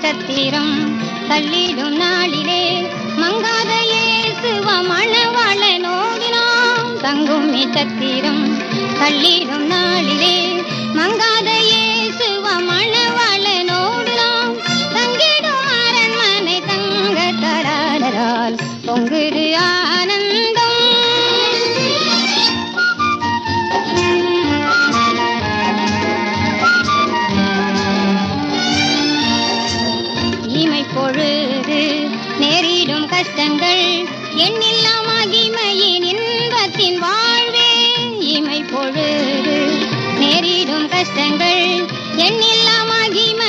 நட்சத்திரம் தள்ளிடும் நாளிலே மங்காத இயேசுவ மணவாள நோடினாம் தங்கும் நட்சத்திரம் தள்ளிடும் நாளில் பொழுது நேரிடும் கஷ்டங்கள் எண்ணில்லா மகிமையின் இன்பத்தின் வாழ்வே. இமை பொழுது நேரிடும் கஷ்டங்கள் எண்ணில்லா மகிமை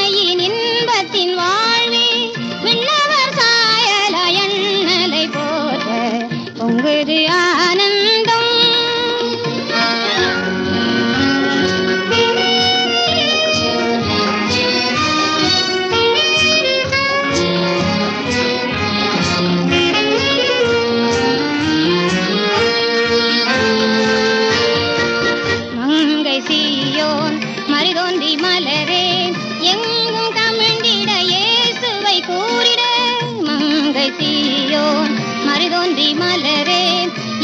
மருதோந்தி மலரே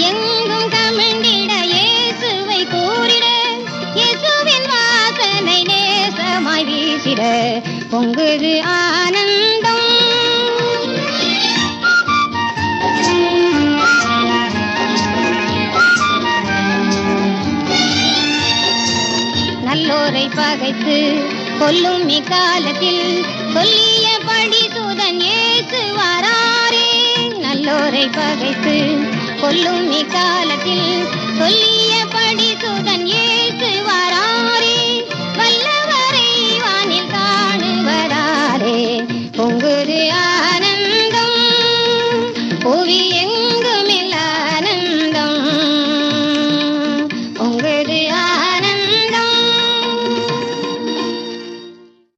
எங்கும் கமிழ்ந்திட இயேசுவை கூறிட. இயேசுவின் வாசனை நேசமாய் வீசிட. பொங்குது ஆனந்தம். நல்லோரை பகைத்து கொல்லும் இக்காலத்தில் சொல்லியபடி பகைத்து கொல்லும் இக்காலத்தில் சொல்லியபடி சுதன் ஏற்றுவாரே வல்லவரை வானில் காணுவராரே பொங்குது ஆனந்தம் ஓவிய